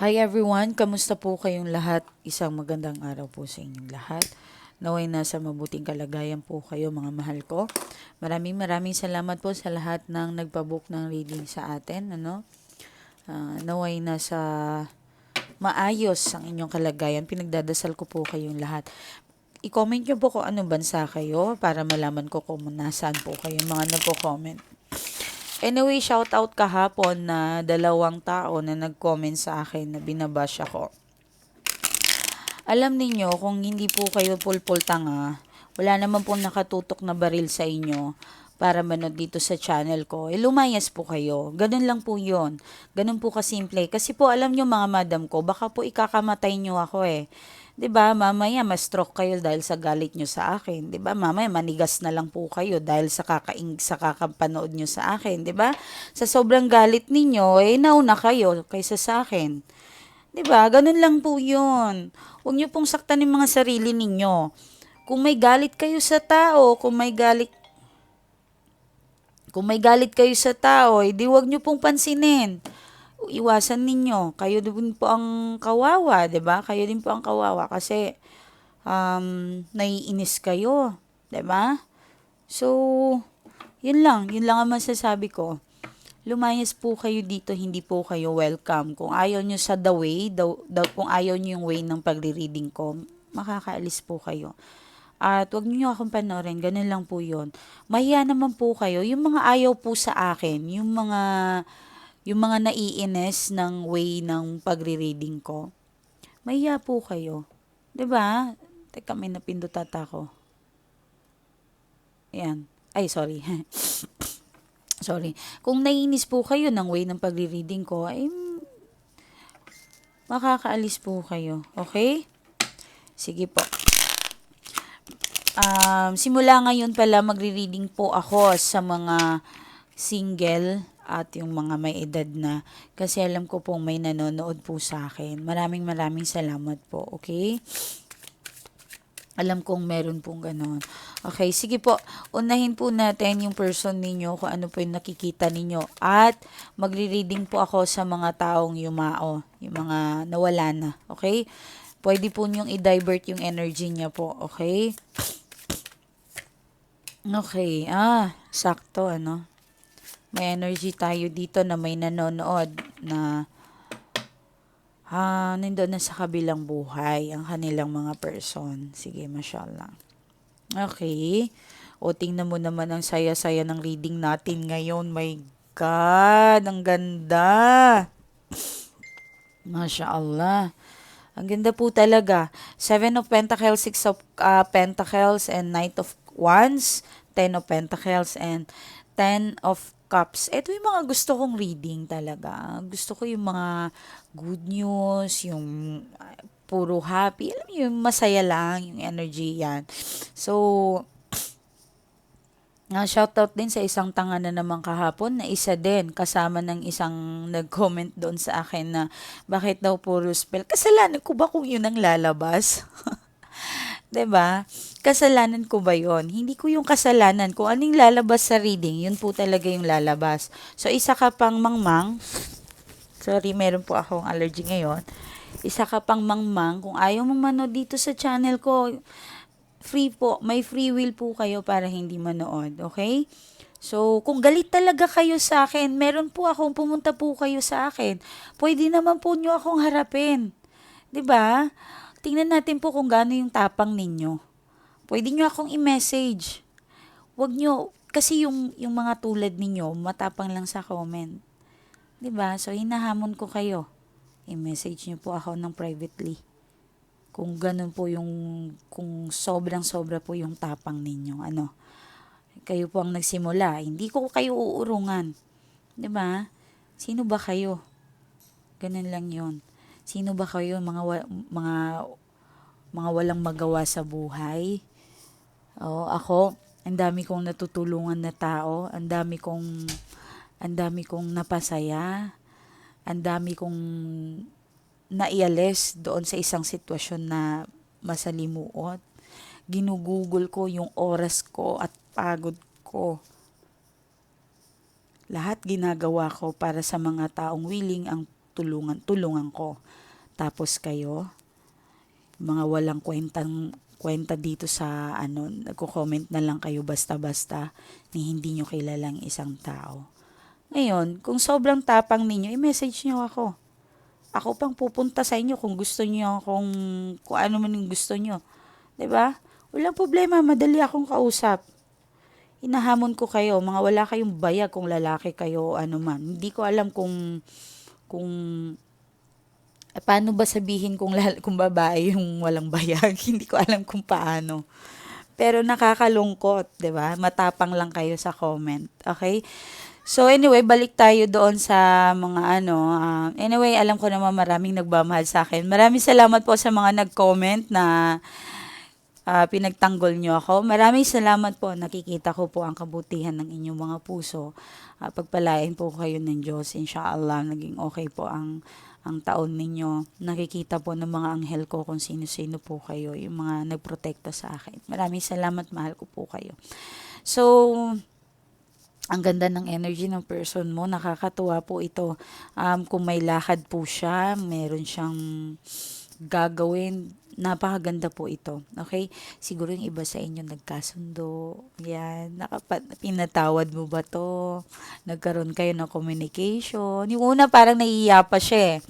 Hi everyone, kamusta po kayong lahat? Isang magandang araw po sa inyong lahat. Naway nasa mabuting kalagayan po kayo mga mahal ko. Maraming maraming salamat po sa lahat ng nagpabook ng reading sa atin. Ano? Ah, naway nasa maayos ang inyong kalagayan. Pinagdadasal ko po kayong lahat. I-comment nyo po kung anong bansa kayo para malaman ko kung nasaan po kayong mga nagko-comment. Anyway, shout out kahapon na dalawang tao na nag-comment sa akin na binabash ako. Alam ninyo, kung hindi po kayo pulpul tanga, wala naman po nakatutok na baril sa inyo para manood dito sa channel ko, eh lumayas po kayo. Ganun lang po yon Ganun po kasimple. Kasi po alam nyo mga madam ko, baka po ikakamatay nyo ako eh. 'Di ba? Mamaya ma-stroke kayo dahil sa galit nyo sa akin, 'di ba? Mamaya manigas na lang po kayo dahil sa kakaing sa kakapanood nyo sa akin, 'di ba? Sa sobrang galit ninyo, eh nauna kayo kaysa sa akin. 'Di ba? Ganun lang po 'yun. Huwag niyo pong saktan yung mga sarili ninyo. Kung may galit kayo sa tao, kung may galit kung may galit kayo sa tao, edi huwag niyo pong pansinin iwasan ninyo. Kayo din po ang kawawa, 'di ba? Kayo din po ang kawawa kasi um naiinis kayo, 'di ba? So, yun lang, yun lang ang masasabi ko. Lumayas po kayo dito, hindi po kayo welcome. Kung ayaw nyo sa the way, daw, daw, kung ayaw nyo yung way ng pagre-reading ko, makakaalis po kayo. At wag niyo akong panoorin, ganun lang po yun. Mahiya naman po kayo, yung mga ayaw po sa akin, yung mga yung mga naiinis ng way ng pagre-reading ko, mahiya po kayo. ba? Teka, may napindot ata ako. Ayan. Ay, sorry. sorry. Kung naiinis po kayo ng way ng pagre-reading ko, ay makakaalis po kayo. Okay? Sige po. Um, simula ngayon pala magre-reading po ako sa mga single at yung mga may edad na kasi alam ko pong may nanonood po sa akin. Maraming maraming salamat po, okay? Alam kong meron pong ganon. Okay, sige po. Unahin po natin yung person ninyo kung ano po yung nakikita ninyo. At magre-reading po ako sa mga taong yumao, yung mga nawala na. Okay? Pwede po niyong i-divert yung energy niya po. Okay? Okay. Ah, sakto ano may energy tayo dito na may nanonood na ah, nandun na sa kabilang buhay ang kanilang mga person. Sige, mashallah. Okay. O, tingnan mo naman ang saya-saya ng reading natin ngayon. My God, ang ganda. Masya Allah. Ang ganda po talaga. Seven of Pentacles, Six of uh, Pentacles, and Knight of Wands, Ten of Pentacles, and Ten of Cups. Ito yung mga gusto kong reading talaga. Gusto ko yung mga good news, yung uh, puro happy. Alam mo yung masaya lang, yung energy yan. So, Uh, shoutout din sa isang tanga na naman kahapon na isa din kasama ng isang nag-comment doon sa akin na bakit daw puro spell. Kasalanan ko ba kung yun ang lalabas? ba? Kasalanan ko ba 'yon? Hindi ko yung kasalanan kung anong lalabas sa reading, yun po talaga yung lalabas. So isa ka pang mangmang. Sorry, meron po akong allergy ngayon. Isa ka pang mangmang kung ayaw mong manood dito sa channel ko. Free po, may free will po kayo para hindi manood, okay? So, kung galit talaga kayo sa akin, meron po akong pumunta po kayo sa akin. Pwede naman po nyo akong harapin. 'Di ba? Tingnan natin po kung gaano yung tapang ninyo. Pwede nyo akong i-message. Huwag nyo, kasi yung, yung mga tulad ninyo, matapang lang sa comment. ba diba? So, hinahamon ko kayo. I-message nyo po ako ng privately. Kung ganun po yung, kung sobrang sobra po yung tapang ninyo. Ano? Kayo po ang nagsimula. Hindi ko kayo uurungan. ba diba? Sino ba kayo? Ganun lang yon Sino ba kayo mga mga mga walang magawa sa buhay? Oh, ako, ang dami kong natutulungan na tao, ang dami kong ang dami kong napasaya, ang dami kong naialis doon sa isang sitwasyon na masalimuot. Ginugugol ko yung oras ko at pagod ko. Lahat ginagawa ko para sa mga taong willing ang tulungan, tulungan ko. Tapos kayo, mga walang kwentang kwenta dito sa ano, nagko-comment na lang kayo basta-basta ni hindi nyo kilalang isang tao. Ngayon, kung sobrang tapang ninyo, i-message nyo ako. Ako pang pupunta sa inyo kung gusto nyo, kung, kung ano man yung gusto nyo. ba? Walang problema, madali akong kausap. Inahamon ko kayo, mga wala kayong bayag kung lalaki kayo ano man. Hindi ko alam kung kung paano ba sabihin kung, lal- kung babae yung walang bayag? Hindi ko alam kung paano. Pero nakakalungkot, 'di ba? Matapang lang kayo sa comment. Okay? So anyway, balik tayo doon sa mga ano. ah, anyway, alam ko naman maraming nagmamahal sa akin. Maraming salamat po sa mga nag-comment na ah, pinagtanggol nyo ako. Maraming salamat po. Nakikita ko po ang kabutihan ng inyong mga puso. Ah, pagpalain po kayo ng Diyos. Inshallah, naging okay po ang ang taon ninyo. Nakikita po ng mga anghel ko kung sino-sino po kayo, yung mga nagprotekta sa akin. Maraming salamat, mahal ko po kayo. So, ang ganda ng energy ng person mo, nakakatuwa po ito. Um, kung may lakad po siya, meron siyang gagawin, napakaganda po ito. Okay? Siguro yung iba sa inyo nagkasundo. Yan. Nakapat, pinatawad mo ba to? Nagkaroon kayo ng communication. Yung una parang nahihiya pa siya eh.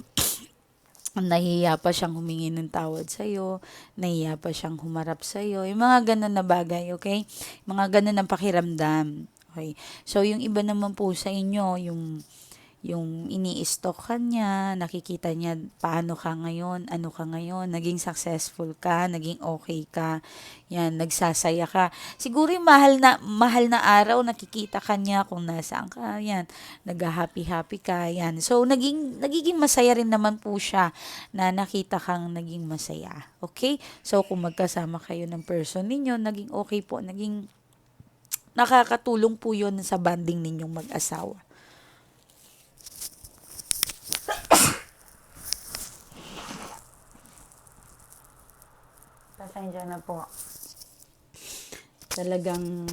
Nahihiya pa siyang humingi ng tawad sa'yo. Nahihiya pa siyang humarap sa'yo. Yung mga ganun na bagay, okay? Mga ganun ang pakiramdam. Okay? So, yung iba naman po sa inyo, yung yung ini-stalk ka niya, nakikita niya paano ka ngayon, ano ka ngayon, naging successful ka, naging okay ka, yan, nagsasaya ka. Siguro yung mahal na, mahal na araw, nakikita ka niya kung nasaan ka, yan, nag-happy-happy ka, yan. So, naging, nagiging masaya rin naman po siya na nakita kang naging masaya. Okay? So, kung magkasama kayo ng person ninyo, naging okay po, naging nakakatulong po yun sa banding ninyong mag-asawa. Pasensya na po. Talagang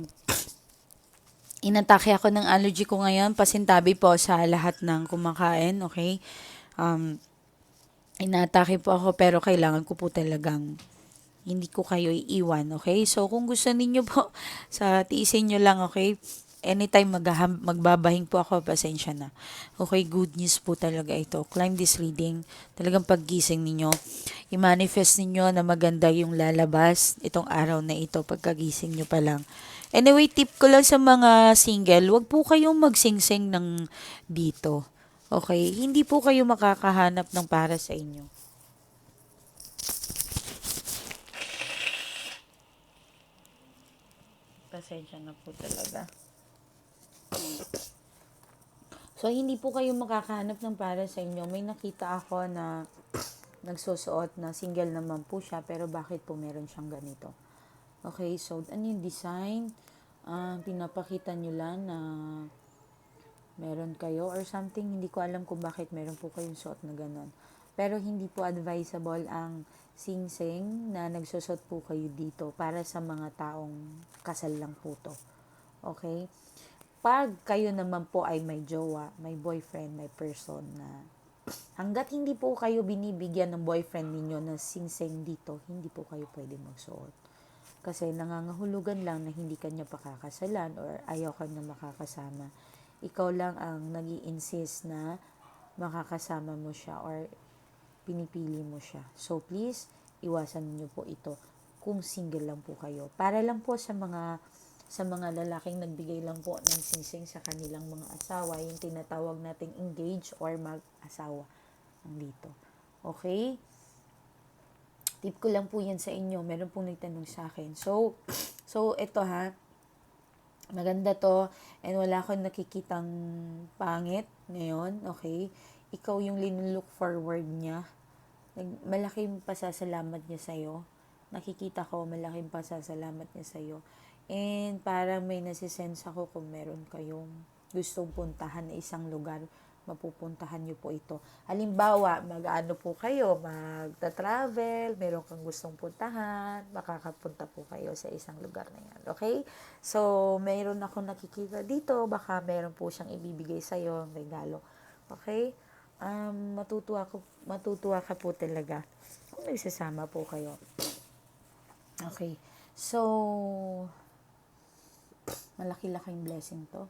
inatake ako ng allergy ko ngayon. Pasintabi po sa lahat ng kumakain, okay? Um, inatake po ako pero kailangan ko po talagang hindi ko kayo iiwan, okay? So, kung gusto ninyo po, sa tiisin nyo lang, okay? Anytime maghaham, magbabahing po ako, pasensya na. Okay, good news po talaga ito. Climb this reading. Talagang paggising ninyo, i-manifest ninyo na maganda yung lalabas itong araw na ito pagkagising nyo pa lang. Anyway, tip ko lang sa mga single, wag po kayong magsingsing ng dito. Okay? Hindi po kayo makakahanap ng para sa inyo. Pasensya na po talaga. So, hindi po kayo makakahanap ng para sa inyo. May nakita ako na nagsusuot na single naman po siya, pero bakit po meron siyang ganito? Okay, so, ano yung design? Ah, pinapakita nyo lang na meron kayo or something. Hindi ko alam kung bakit meron po kayong suot na ganon. Pero hindi po advisable ang sing-sing na nagsusot po kayo dito para sa mga taong kasal lang po to. Okay? Pag kayo naman po ay may jowa, may boyfriend, may person na hanggat hindi po kayo binibigyan ng boyfriend ninyo na sing-sing dito, hindi po kayo pwede magsuot. Kasi nangangahulugan lang na hindi kanya pakakasalan or ayaw kanya makakasama. Ikaw lang ang nag insist na makakasama mo siya or pinipili mo siya. So please, iwasan niyo po ito kung single lang po kayo. Para lang po sa mga sa mga lalaking nagbigay lang po ng singsing sa kanilang mga asawa, yung tinatawag nating engage or mag-asawa ang dito. Okay? Tip ko lang po yan sa inyo. Meron pong nagtanong sa akin. So, so ito ha. Maganda to. And wala akong nakikitang pangit ngayon. Okay? Ikaw yung linlook forward niya. Malaking pasasalamat niya sa'yo. Nakikita ko, malaking pasasalamat niya sa'yo. And parang may nasisense ako kung meron kayong gustong puntahan na isang lugar, mapupuntahan niyo po ito. Halimbawa, mag-ano po kayo, magta-travel, meron kang gustong puntahan, makakapunta po kayo sa isang lugar na yan. Okay? So, meron ako nakikita dito, baka meron po siyang ibibigay sa'yo, regalo. Okay? Um, matutuwa, ko, matutuwa ka po talaga kung nagsasama po kayo. Okay. So, malaki-laking blessing to.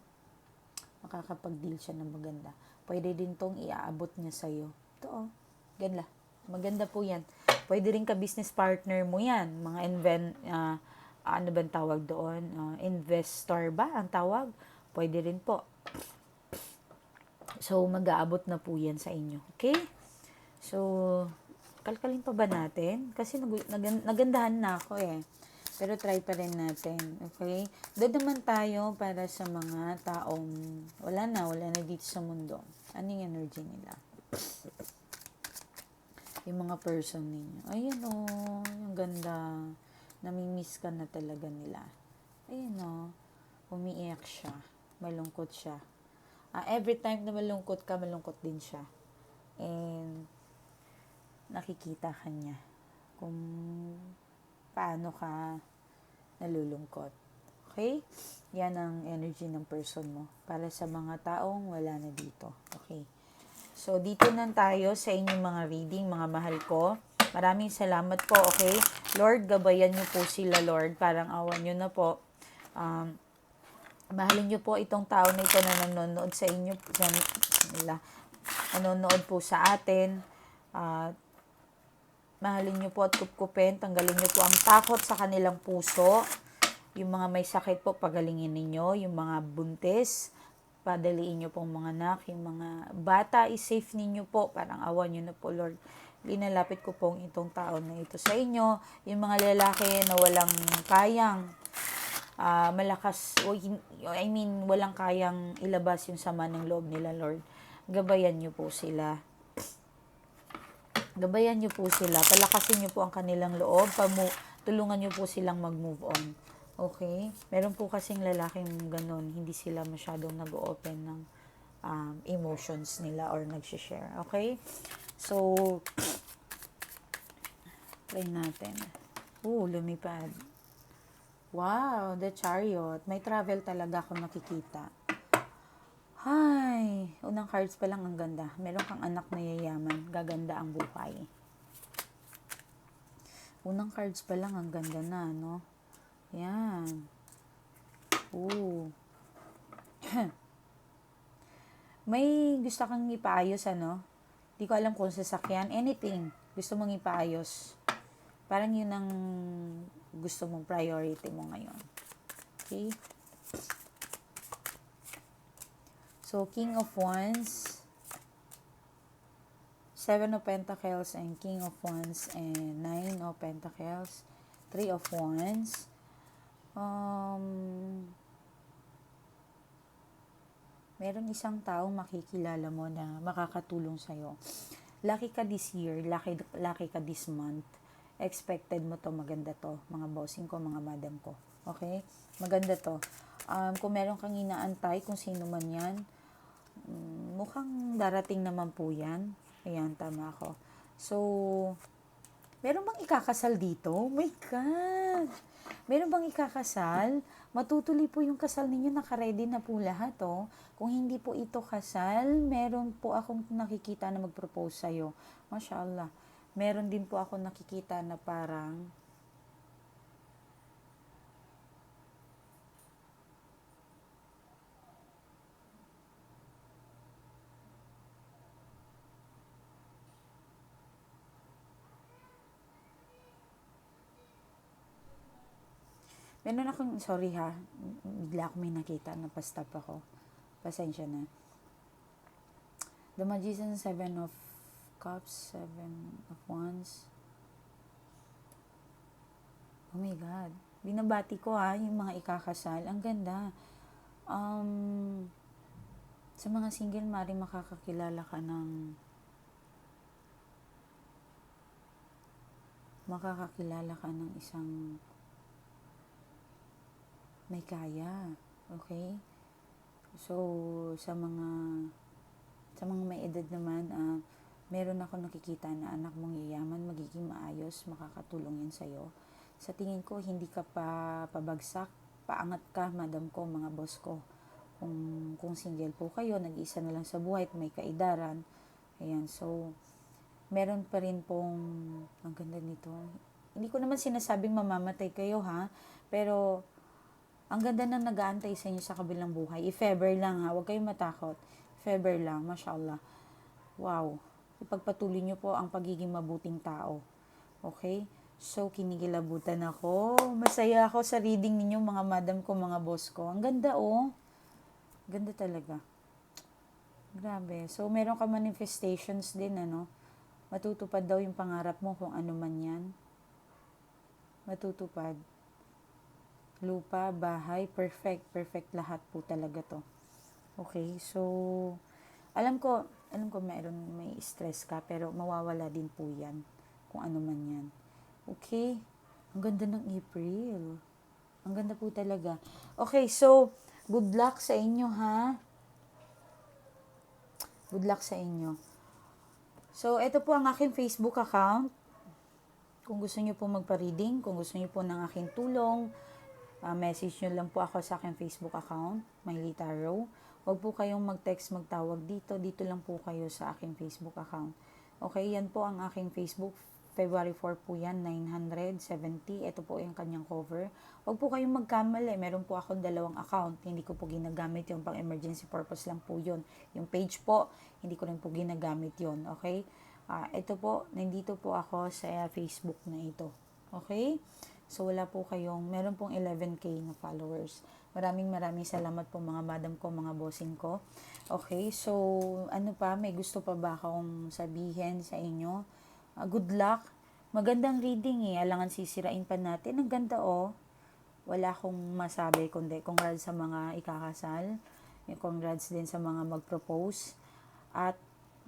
Makakapag-deal siya ng maganda. Pwede din tong iaabot niya sa'yo. Ito oh. Ganda. Maganda po yan. Pwede rin ka business partner mo yan. Mga invent, ah, ano ba tawag doon? Ah, investor ba ang tawag? Pwede rin po. So, mag-aabot na po yan sa inyo. Okay? So, kalkalin pa ba natin? Kasi nag- nag- nagandahan na ako eh. Pero try pa rin natin. Okay? Doon naman tayo para sa mga taong wala na, wala na dito sa mundo. Ano yung energy nila? Yung mga person ninyo. Ayan o, oh, yung ganda. Namimiss ka na talaga nila. Ayan o, oh, umiiyak siya. Malungkot siya. Ah, every time na malungkot ka, malungkot din siya. And, nakikita ka niya kung paano ka nalulungkot. Okay? Yan ang energy ng person mo. Para sa mga taong wala na dito. Okay? So, dito na tayo sa inyong mga reading, mga mahal ko. Maraming salamat po, okay? Lord, gabayan niyo po sila, Lord. Parang awan niyo na po. Um, mahalin niyo po itong tao na ito na nanonood sa inyo, sa nila, nanonood po sa atin. At mahalin niyo po at kupkupin, tanggalin niyo po ang takot sa kanilang puso. Yung mga may sakit po, pagalingin ninyo. Yung mga buntis, padaliin niyo pong mga anak. Yung mga bata, is-safe ninyo po. Parang awan niyo na po, Lord. Linalapit ko pong itong tao na ito sa inyo. Yung mga lalaki na walang kayang uh, malakas, I mean, walang kayang ilabas yung sama ng loob nila, Lord. Gabayan niyo po sila. Gabayan niyo po sila. Palakasin niyo po ang kanilang loob. Pamu- tulungan niyo po silang mag-move on. Okay? Meron po kasing lalaking ganun, hindi sila masyadong nag-open ng um, emotions nila or nag-share. Okay? So, try natin. Oo, lumipad. Wow, the chariot. May travel talaga ako nakikita. Hay, unang cards pa lang ang ganda. Meron kang anak na yayaman, gaganda ang buhay. Unang cards pa lang ang ganda na, no? Yan. Oo. May gusto kang ipaayos, ano? Di ko alam kung sasakyan. Anything. Gusto mong ipaayos. Parang yun ang gusto mong priority mo ngayon. Okay? So, King of Wands, Seven of Pentacles, and King of Wands, and Nine of Pentacles, Three of Wands, um, meron isang taong makikilala mo na makakatulong sa'yo. Lucky ka this year, lucky, lucky ka this month. Expected mo to, maganda to, mga bossing ko, mga madam ko. Okay? Maganda to. Um, kung meron kang inaantay, kung sino man yan, mukhang darating naman po yan. Ayan, tama ako. So, meron bang ikakasal dito? Oh my God! Meron bang ikakasal? Matutuloy po yung kasal ninyo, nakaredy na po lahat, oh. Kung hindi po ito kasal, meron po akong nakikita na mag-propose sa'yo. Masya Allah. Meron din po ako nakikita na parang Meron akong, sorry ha, bigla ako may nakita, napastop ako. Pasensya na. The Magician, Seven of Cups, Seven of Wands. Oh my God. Binabati ko ha, yung mga ikakasal. Ang ganda. Um, sa mga single, mari makakakilala ka ng makakakilala ka ng isang may kaya. Okay? So, sa mga sa mga may edad naman, uh, meron ako nakikita na anak mong yayaman, magiging maayos, makakatulong yan sa'yo. Sa tingin ko, hindi ka pa pabagsak, paangat ka, madam ko, mga boss ko. Kung, kung single po kayo, nag-iisa na lang sa buhay, may kaidaran, Ayan, so, meron pa rin pong, ang ganda nito. Hindi ko naman sinasabing mamamatay kayo ha, pero, ang ganda na nag-aantay sa inyo sa kabilang buhay. If ever lang ha, huwag kayong matakot. If ever lang, mashallah. Wow. Ipagpatuloy nyo po ang pagiging mabuting tao. Okay? So, kinikilabutan ako. Masaya ako sa reading ninyo, mga madam ko, mga boss ko. Ang ganda, oh. Ganda talaga. Grabe. So, meron ka manifestations din, ano? Matutupad daw yung pangarap mo kung ano man yan. Matutupad. Lupa, bahay, perfect. Perfect lahat po talaga to. Okay, so, alam ko, alam ko meron, may stress ka, pero mawawala din po yan. Kung ano man yan. Okay, ang ganda ng April. Ang ganda po talaga. Okay, so, good luck sa inyo, ha? Good luck sa inyo. So, ito po ang aking Facebook account. Kung gusto niyo po magpa-reading, kung gusto niyo po ng aking tulong, uh, message nyo lang po ako sa aking Facebook account, Miley Tarot. Huwag po kayong mag-text, magtawag dito. Dito lang po kayo sa aking Facebook account. Okay, yan po ang aking Facebook. February 4 po yan, 970. Ito po yung kanyang cover. Huwag po kayong magkamali. Meron po akong dalawang account. Hindi ko po ginagamit yung pang emergency purpose lang po yun. Yung page po, hindi ko rin po ginagamit yun. Okay? Ah, ito po, nandito po ako sa Facebook na ito. Okay? So, wala po kayong, meron pong 11k na followers. Maraming maraming salamat po mga madam ko, mga bossing ko. Okay, so, ano pa, may gusto pa ba akong sabihin sa inyo? Ah, good luck. Magandang reading eh. Alangan sisirain pa natin. Ang ganda oh. Wala akong masabi kundi congrats sa mga ikakasal. Congrats din sa mga mag-propose. At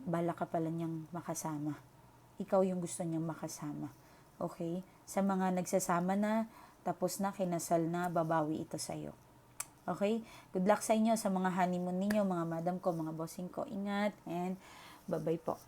bala ka pala niyang makasama. Ikaw yung gusto niyang makasama. Okay? Sa mga nagsasama na, tapos na, kinasal na, babawi ito sa'yo. Okay? Good luck sa inyo sa mga honeymoon ninyo, mga madam ko, mga bossing ko. Ingat and bye-bye po.